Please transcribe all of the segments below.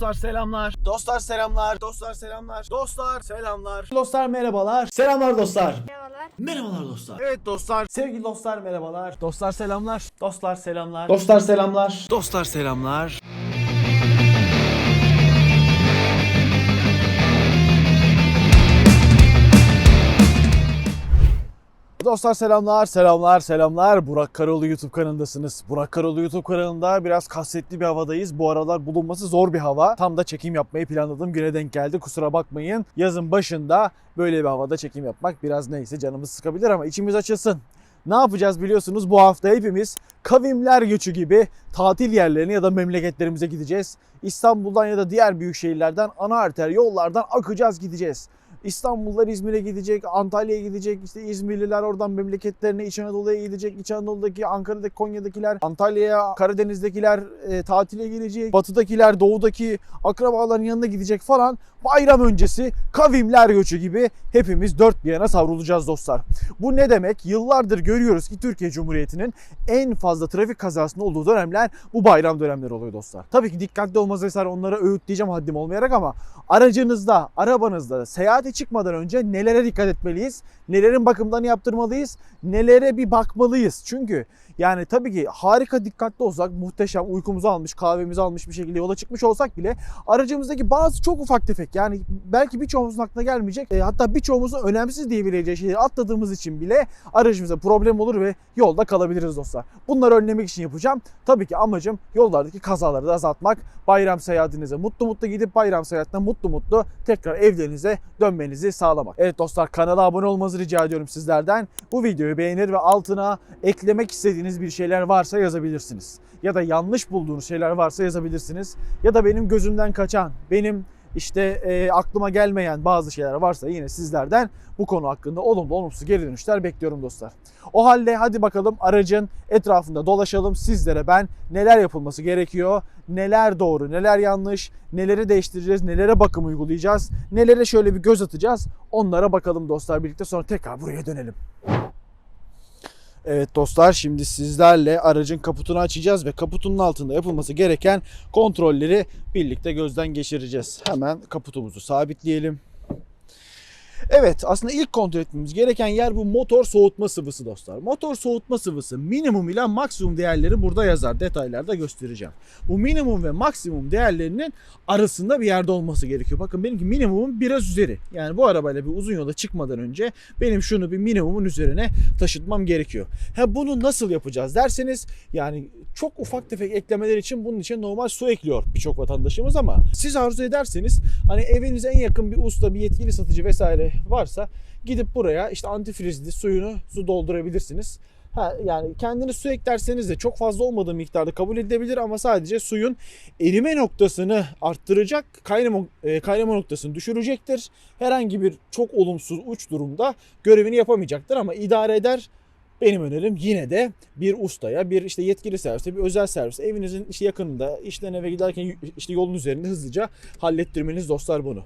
Dostlar selamlar. Dostlar selamlar. Dostlar selamlar. Dostlar selamlar. Dostlar merhabalar. Selamlar dostlar. Merhabalar. Merhabalar dostlar. Evet dostlar. Sevgili dostlar merhabalar. Dostlar selamlar. Dostlar selamlar. Dostlar selamlar. Dostlar selamlar. Dostlar selamlar, selamlar, selamlar. Burak Karoğlu YouTube kanalındasınız. Burak Karoğlu YouTube kanalında biraz kasvetli bir havadayız. Bu aralar bulunması zor bir hava. Tam da çekim yapmayı planladığım güne denk geldi. Kusura bakmayın. Yazın başında böyle bir havada çekim yapmak biraz neyse canımız sıkabilir ama içimiz açılsın. Ne yapacağız biliyorsunuz bu hafta hepimiz kavimler göçü gibi tatil yerlerine ya da memleketlerimize gideceğiz. İstanbul'dan ya da diğer büyük şehirlerden ana arter yollardan akacağız gideceğiz. İstanbullular İzmir'e gidecek, Antalya'ya gidecek, işte İzmirliler oradan memleketlerine İç Anadolu'ya gidecek, İç Anadolu'daki, Ankara'daki, Konya'dakiler, Antalya'ya, Karadeniz'dekiler e, tatile gelecek, Batı'dakiler, Doğu'daki akrabaların yanına gidecek falan. Bayram öncesi kavimler göçü gibi hepimiz dört bir yana savrulacağız dostlar. Bu ne demek? Yıllardır görüyoruz ki Türkiye Cumhuriyeti'nin en fazla trafik kazasının olduğu dönemler bu bayram dönemleri oluyor dostlar. Tabii ki dikkatli olmaz vesaire onlara öğütleyeceğim haddim olmayarak ama aracınızda, arabanızda seyahate çıkmadan önce nelere dikkat etmeliyiz? Nelerin bakımlarını yaptırmalıyız? Nelere bir bakmalıyız? Çünkü yani tabii ki harika dikkatli olsak, muhteşem uykumuzu almış, kahvemizi almış bir şekilde yola çıkmış olsak bile aracımızdaki bazı çok ufak tefek yani belki birçoğumuzun aklına gelmeyecek e, hatta birçoğumuzun önemsiz diyebileceği şeyleri atladığımız için bile aracımıza problem olur ve yolda kalabiliriz dostlar. Bunları önlemek için yapacağım. Tabii ki amacım yollardaki kazaları da azaltmak. Bayram seyahatinize mutlu mutlu gidip bayram seyahatine mutlu mutlu tekrar evlerinize dönmenizi sağlamak. Evet dostlar kanala abone olmanızı rica ediyorum sizlerden. Bu videoyu beğenir ve altına eklemek istediğiniz bir şeyler varsa yazabilirsiniz. Ya da yanlış bulduğunuz şeyler varsa yazabilirsiniz. Ya da benim gözümden kaçan, benim işte e, aklıma gelmeyen bazı şeyler varsa yine sizlerden bu konu hakkında olumlu olumsuz geri dönüşler bekliyorum dostlar. O halde hadi bakalım aracın etrafında dolaşalım. Sizlere ben neler yapılması gerekiyor, neler doğru, neler yanlış, neleri değiştireceğiz, nelere bakım uygulayacağız, nelere şöyle bir göz atacağız. Onlara bakalım dostlar birlikte sonra tekrar buraya dönelim. Evet dostlar şimdi sizlerle aracın kaputunu açacağız ve kaputunun altında yapılması gereken kontrolleri birlikte gözden geçireceğiz. Hemen kaputumuzu sabitleyelim. Evet aslında ilk kontrol etmemiz gereken yer bu motor soğutma sıvısı dostlar. Motor soğutma sıvısı minimum ile maksimum değerleri burada yazar. Detaylarda göstereceğim. Bu minimum ve maksimum değerlerinin arasında bir yerde olması gerekiyor. Bakın benimki minimumum biraz üzeri. Yani bu arabayla bir uzun yola çıkmadan önce benim şunu bir minimumun üzerine taşıtmam gerekiyor. Ha bunu nasıl yapacağız derseniz yani çok ufak tefek eklemeler için bunun için normal su ekliyor birçok vatandaşımız ama siz arzu ederseniz hani evinize en yakın bir usta, bir yetkili satıcı vesaire varsa gidip buraya işte antifrizli suyunu su doldurabilirsiniz. Ha, yani kendiniz su eklerseniz de çok fazla olmadığı miktarda kabul edilebilir ama sadece suyun erime noktasını arttıracak, kaynama, e, kaynama noktasını düşürecektir. Herhangi bir çok olumsuz uç durumda görevini yapamayacaktır ama idare eder. Benim önerim yine de bir ustaya, bir işte yetkili servise, bir özel servise evinizin işte yakınında, işten eve giderken işte yolun üzerinde hızlıca hallettirmeniz dostlar bunu.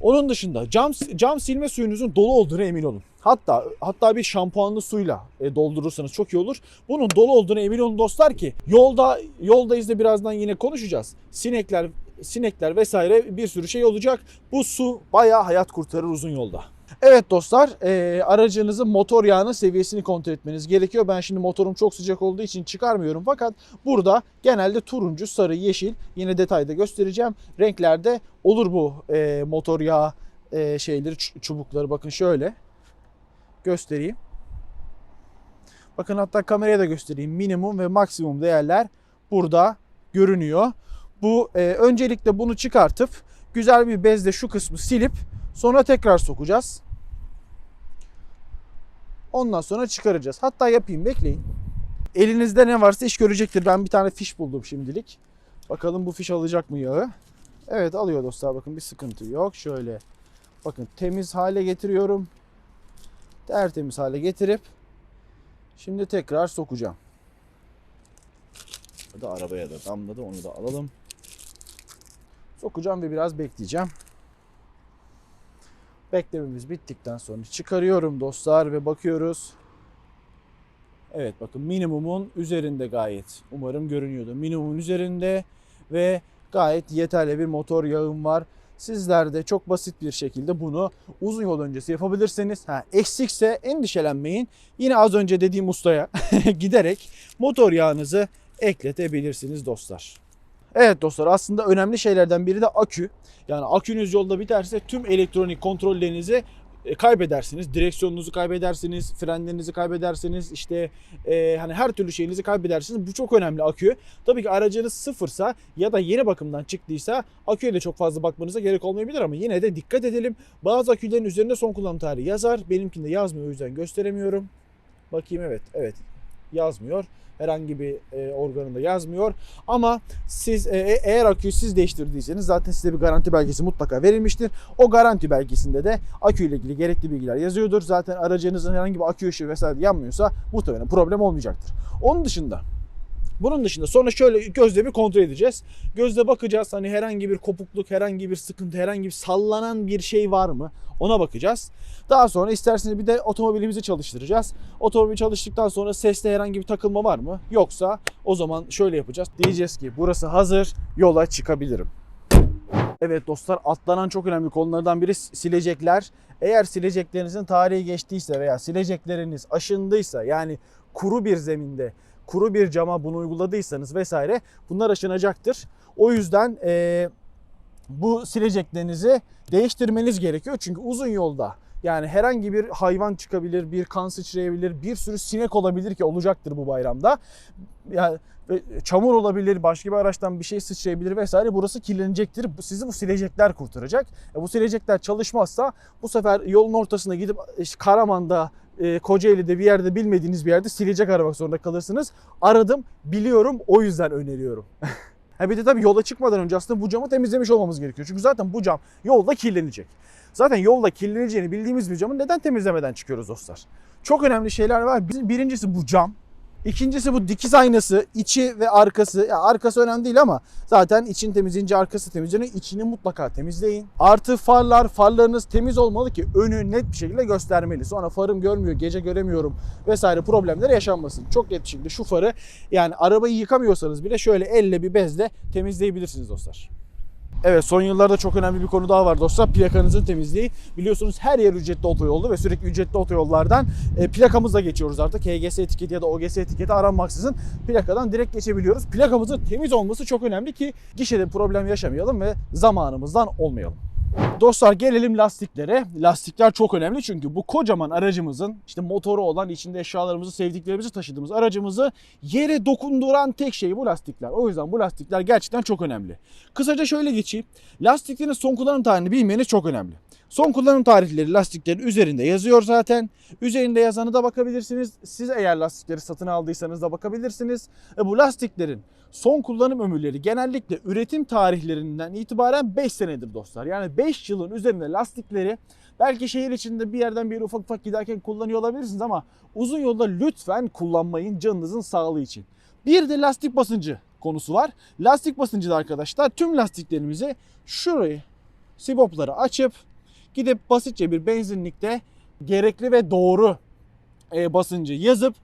Onun dışında cam cam silme suyunuzun dolu olduğuna emin olun. Hatta hatta bir şampuanlı suyla e, doldurursanız çok iyi olur. Bunun dolu olduğuna emin olun dostlar ki yolda yoldayız da birazdan yine konuşacağız. Sinekler sinekler vesaire bir sürü şey olacak. Bu su bayağı hayat kurtarır uzun yolda. Evet dostlar e, aracınızın motor yağının seviyesini kontrol etmeniz gerekiyor. Ben şimdi motorum çok sıcak olduğu için çıkarmıyorum. Fakat burada genelde turuncu, sarı, yeşil yine detayda göstereceğim. Renklerde olur bu e, motor yağı e, şeyleri çubukları bakın şöyle göstereyim. Bakın hatta kameraya da göstereyim. Minimum ve maksimum değerler burada görünüyor. Bu e, öncelikle bunu çıkartıp güzel bir bezle şu kısmı silip sonra tekrar sokacağız. Ondan sonra çıkaracağız. Hatta yapayım bekleyin. Elinizde ne varsa iş görecektir. Ben bir tane fiş buldum şimdilik. Bakalım bu fiş alacak mı yağı? Evet alıyor dostlar bakın bir sıkıntı yok. Şöyle bakın temiz hale getiriyorum. Tertemiz hale getirip şimdi tekrar sokacağım. Da arabaya da damladı onu da alalım. Sokacağım ve biraz bekleyeceğim. Beklememiz bittikten sonra çıkarıyorum dostlar ve bakıyoruz. Evet bakın minimumun üzerinde gayet. Umarım görünüyordu. Minimumun üzerinde ve gayet yeterli bir motor yağım var. Sizler de çok basit bir şekilde bunu uzun yol öncesi yapabilirsiniz. Ha, eksikse endişelenmeyin. Yine az önce dediğim ustaya giderek motor yağınızı ekletebilirsiniz dostlar. Evet dostlar aslında önemli şeylerden biri de akü. Yani akünüz yolda biterse tüm elektronik kontrollerinizi e, kaybedersiniz. Direksiyonunuzu kaybedersiniz, frenlerinizi kaybedersiniz, işte e, hani her türlü şeyinizi kaybedersiniz. Bu çok önemli akü. Tabii ki aracınız sıfırsa ya da yeni bakımdan çıktıysa aküye de çok fazla bakmanıza gerek olmayabilir ama yine de dikkat edelim. Bazı akülerin üzerinde son kullanım tarihi yazar. Benimkinde yazmıyor o yüzden gösteremiyorum. Bakayım evet, evet yazmıyor. Herhangi bir e, organında yazmıyor. Ama siz e, e- eğer aküyü siz değiştirdiyseniz zaten size bir garanti belgesi mutlaka verilmiştir. O garanti belgesinde de akü ile ilgili gerekli bilgiler yazıyordur. Zaten aracınızın herhangi bir akü ışığı vesaire yanmıyorsa muhtemelen problem olmayacaktır. Onun dışında bunun dışında sonra şöyle gözle bir kontrol edeceğiz. Gözle bakacağız hani herhangi bir kopukluk, herhangi bir sıkıntı, herhangi bir sallanan bir şey var mı? Ona bakacağız. Daha sonra isterseniz bir de otomobilimizi çalıştıracağız. Otomobil çalıştıktan sonra seste herhangi bir takılma var mı? Yoksa o zaman şöyle yapacağız. Diyeceğiz ki burası hazır, yola çıkabilirim. Evet dostlar atlanan çok önemli konulardan biri silecekler. Eğer sileceklerinizin tarihi geçtiyse veya silecekleriniz aşındıysa yani kuru bir zeminde kuru bir cama bunu uyguladıysanız vesaire bunlar aşınacaktır. O yüzden eee, bu sileceklerinizi değiştirmeniz gerekiyor. Çünkü uzun yolda yani herhangi bir hayvan çıkabilir, bir kan sıçrayabilir, bir sürü sinek olabilir ki olacaktır bu bayramda. Yani çamur olabilir, başka bir araçtan bir şey sıçrayabilir vesaire. Burası kirlenecektir. Sizi bu silecekler kurtaracak. E bu silecekler çalışmazsa bu sefer yolun ortasına gidip işte Karaman'da, e, Kocaeli'de bir yerde bilmediğiniz bir yerde silecek aramak zorunda kalırsınız. Aradım, biliyorum o yüzden öneriyorum. Ha bir de tabii yola çıkmadan önce aslında bu camı temizlemiş olmamız gerekiyor. Çünkü zaten bu cam yolda kirlenecek. Zaten yolda kirleneceğini bildiğimiz bir camı neden temizlemeden çıkıyoruz dostlar? Çok önemli şeyler var. Birincisi bu cam. İkincisi bu dikiz aynası, içi ve arkası. Ya arkası önemli değil ama zaten için temizleyince arkası temizleniyor. İçini mutlaka temizleyin. Artı farlar, farlarınız temiz olmalı ki önü net bir şekilde göstermeli. Sonra farım görmüyor, gece göremiyorum vesaire problemler yaşanmasın. Çok net bir şekilde şu farı yani arabayı yıkamıyorsanız bile şöyle elle bir bezle temizleyebilirsiniz dostlar. Evet son yıllarda çok önemli bir konu daha var dostlar. Plakanızın temizliği. Biliyorsunuz her yer ücretli otoyoldu ve sürekli ücretli otoyollardan e, plakamızla geçiyoruz artık. HGS etiketi ya da OGS etiketi aranmaksızın plakadan direkt geçebiliyoruz. Plakamızın temiz olması çok önemli ki gişede problem yaşamayalım ve zamanımızdan olmayalım. Dostlar gelelim lastiklere. Lastikler çok önemli çünkü bu kocaman aracımızın işte motoru olan içinde eşyalarımızı, sevdiklerimizi taşıdığımız aracımızı yere dokunduran tek şey bu lastikler. O yüzden bu lastikler gerçekten çok önemli. Kısaca şöyle geçeyim. Lastiklerin son kullanım tarihini bilmeniz çok önemli. Son kullanım tarihleri lastiklerin üzerinde yazıyor zaten. Üzerinde yazanı da bakabilirsiniz. Siz eğer lastikleri satın aldıysanız da bakabilirsiniz. E bu lastiklerin son kullanım ömürleri genellikle üretim tarihlerinden itibaren 5 senedir dostlar. Yani 5 yılın üzerinde lastikleri belki şehir içinde bir yerden bir yere ufak ufak giderken kullanıyor olabilirsiniz ama uzun yolda lütfen kullanmayın canınızın sağlığı için. Bir de lastik basıncı konusu var. Lastik basıncı da arkadaşlar tüm lastiklerimizi şurayı sibopları açıp gidip basitçe bir benzinlikte gerekli ve doğru e, basıncı yazıp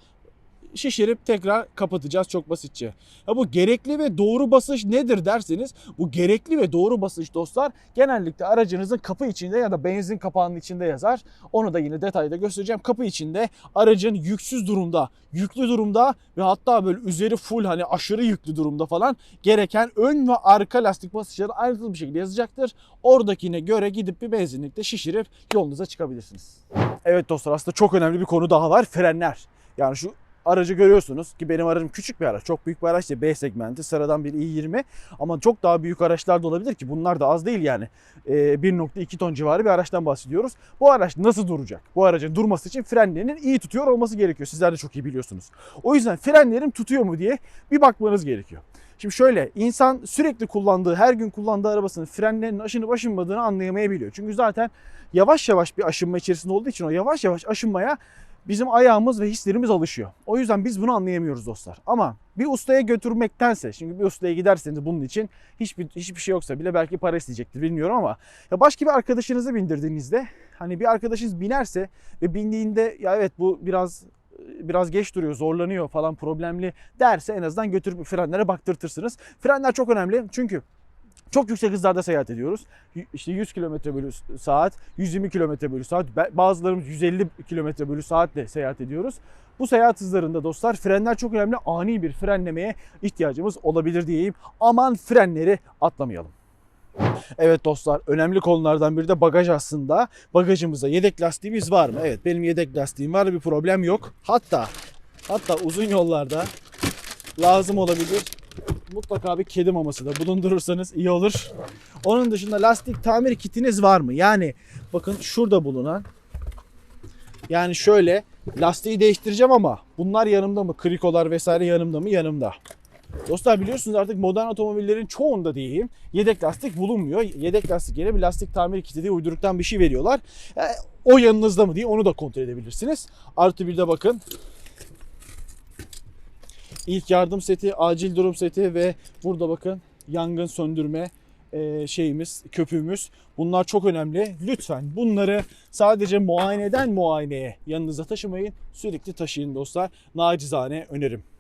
şişirip tekrar kapatacağız çok basitçe. Ha bu gerekli ve doğru basınç nedir derseniz bu gerekli ve doğru basınç dostlar genellikle aracınızın kapı içinde ya da benzin kapağının içinde yazar. Onu da yine detayda göstereceğim. Kapı içinde aracın yüksüz durumda, yüklü durumda ve hatta böyle üzeri full hani aşırı yüklü durumda falan gereken ön ve arka lastik basınçları ayrıntılı bir şekilde yazacaktır. Oradakine göre gidip bir benzinlikte şişirip yolunuza çıkabilirsiniz. Evet dostlar aslında çok önemli bir konu daha var. Frenler. Yani şu aracı görüyorsunuz ki benim aracım küçük bir araç. Çok büyük bir araç değil. B segmenti sıradan bir i20 ama çok daha büyük araçlar da olabilir ki bunlar da az değil yani. Ee, 1.2 ton civarı bir araçtan bahsediyoruz. Bu araç nasıl duracak? Bu aracın durması için frenlerinin iyi tutuyor olması gerekiyor. Sizler de çok iyi biliyorsunuz. O yüzden frenlerim tutuyor mu diye bir bakmanız gerekiyor. Şimdi şöyle insan sürekli kullandığı, her gün kullandığı arabasının frenlerinin aşınıp aşınmadığını anlayamayabiliyor. Çünkü zaten yavaş yavaş bir aşınma içerisinde olduğu için o yavaş yavaş aşınmaya bizim ayağımız ve hislerimiz alışıyor. O yüzden biz bunu anlayamıyoruz dostlar. Ama bir ustaya götürmektense, şimdi bir ustaya giderseniz bunun için hiçbir hiçbir şey yoksa bile belki para isteyecektir bilmiyorum ama ya başka bir arkadaşınızı bindirdiğinizde hani bir arkadaşınız binerse ve bindiğinde ya evet bu biraz biraz geç duruyor, zorlanıyor falan problemli derse en azından götürüp frenlere baktırtırsınız. Frenler çok önemli çünkü Çok yüksek hızlarda seyahat ediyoruz. İşte 100 km bölü saat, 120 km bölü saat, bazılarımız 150 km bölü saatle seyahat ediyoruz. Bu seyahat hızlarında dostlar frenler çok önemli. Ani bir frenlemeye ihtiyacımız olabilir diyeyim. Aman frenleri atlamayalım. Evet dostlar önemli konulardan biri de bagaj aslında. Bagajımızda yedek lastiğimiz var mı? Evet benim yedek lastiğim var bir problem yok. Hatta hatta uzun yollarda lazım olabilir. Mutlaka bir kedi maması da bulundurursanız iyi olur. Onun dışında lastik tamir kitiniz var mı? Yani bakın şurada bulunan yani şöyle lastiği değiştireceğim ama bunlar yanımda mı? Krikolar vesaire yanımda mı? Yanımda. Dostlar biliyorsunuz artık modern otomobillerin çoğunda diyeyim yedek lastik bulunmuyor. Yedek lastik yerine bir lastik tamir kiti diye uyduruktan bir şey veriyorlar. E, o yanınızda mı diye onu da kontrol edebilirsiniz. Artı bir de bakın ilk yardım seti, acil durum seti ve burada bakın yangın söndürme e, şeyimiz, köpüğümüz. Bunlar çok önemli. Lütfen bunları sadece muayeneden muayeneye yanınıza taşımayın. Sürekli taşıyın dostlar. Nacizane önerim.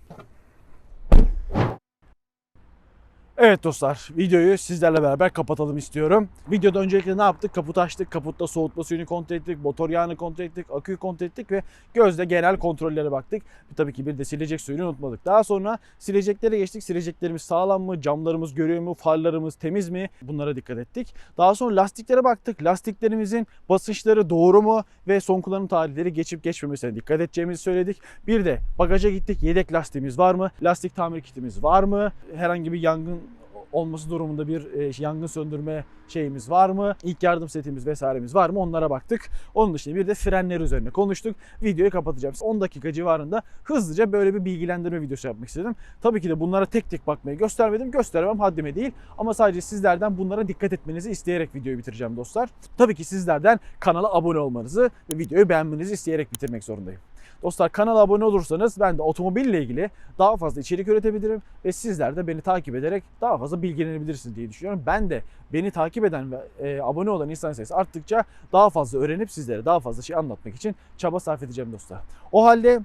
Evet dostlar videoyu sizlerle beraber kapatalım istiyorum. Videoda öncelikle ne yaptık? Kaputu açtık. Kaputta soğutma suyunu kontrol ettik. Motor yağını kontrol ettik. Aküyü kontrol ettik ve gözle genel kontrollere baktık. Tabii ki bir de silecek suyunu unutmadık. Daha sonra sileceklere geçtik. Sileceklerimiz sağlam mı? Camlarımız görüyor mu? Farlarımız temiz mi? Bunlara dikkat ettik. Daha sonra lastiklere baktık. Lastiklerimizin basınçları doğru mu? Ve son kullanım tarihleri geçip geçmemesine dikkat edeceğimizi söyledik. Bir de bagaja gittik. Yedek lastiğimiz var mı? Lastik tamir kitimiz var mı? Herhangi bir yangın olması durumunda bir e, yangın söndürme şeyimiz var mı? İlk yardım setimiz vesairemiz var mı? Onlara baktık. Onun dışında bir de frenler üzerine konuştuk. Videoyu kapatacağım. 10 dakika civarında hızlıca böyle bir bilgilendirme videosu yapmak istedim. Tabii ki de bunlara tek tek bakmayı göstermedim. Gösteremem haddime değil. Ama sadece sizlerden bunlara dikkat etmenizi isteyerek videoyu bitireceğim dostlar. Tabii ki sizlerden kanala abone olmanızı ve videoyu beğenmenizi isteyerek bitirmek zorundayım. Dostlar kanala abone olursanız ben de otomobille ilgili daha fazla içerik üretebilirim ve sizler de beni takip ederek daha fazla bilgilenebilirsiniz diye düşünüyorum. Ben de beni takip eden ve e, abone olan insan sayısı arttıkça daha fazla öğrenip sizlere daha fazla şey anlatmak için çaba sarf edeceğim dostlar. O halde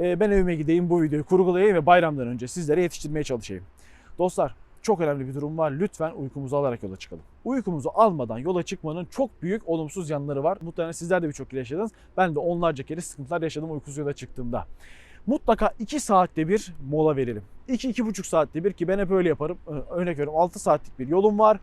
e, ben evime gideyim bu videoyu kurgulayayım ve bayramdan önce sizlere yetiştirmeye çalışayım. Dostlar çok önemli bir durum var. Lütfen uykumuzu alarak yola çıkalım. Uykumuzu almadan yola çıkmanın çok büyük olumsuz yanları var. Muhtemelen sizler de birçok kere yaşadınız. Ben de onlarca kere sıkıntılar yaşadım uykusuz yola çıktığımda. Mutlaka 2 saatte bir mola verelim. 2-2,5 saatte bir ki ben hep öyle yaparım. Ee, Örnek veriyorum 6 saatlik bir yolum var.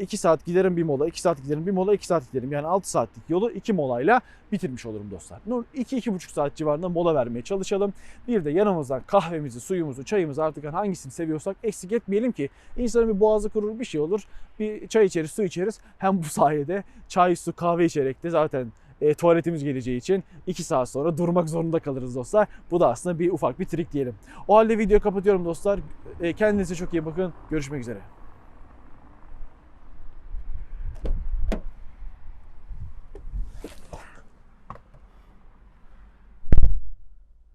2 saat giderim bir mola, 2 saat giderim bir mola, 2 saat giderim. Yani 6 saatlik yolu 2 molayla bitirmiş olurum dostlar. 2-2,5 saat civarında mola vermeye çalışalım. Bir de yanımızdan kahvemizi, suyumuzu, çayımızı artık hangisini seviyorsak eksik etmeyelim ki insanın bir boğazı kurur bir şey olur. Bir çay içeriz, su içeriz. Hem bu sayede çay, su, kahve içerek de zaten e, tuvaletimiz geleceği için 2 saat sonra durmak zorunda kalırız dostlar. Bu da aslında bir ufak bir trik diyelim. O halde videoyu kapatıyorum dostlar. E, kendinize çok iyi bakın. Görüşmek üzere.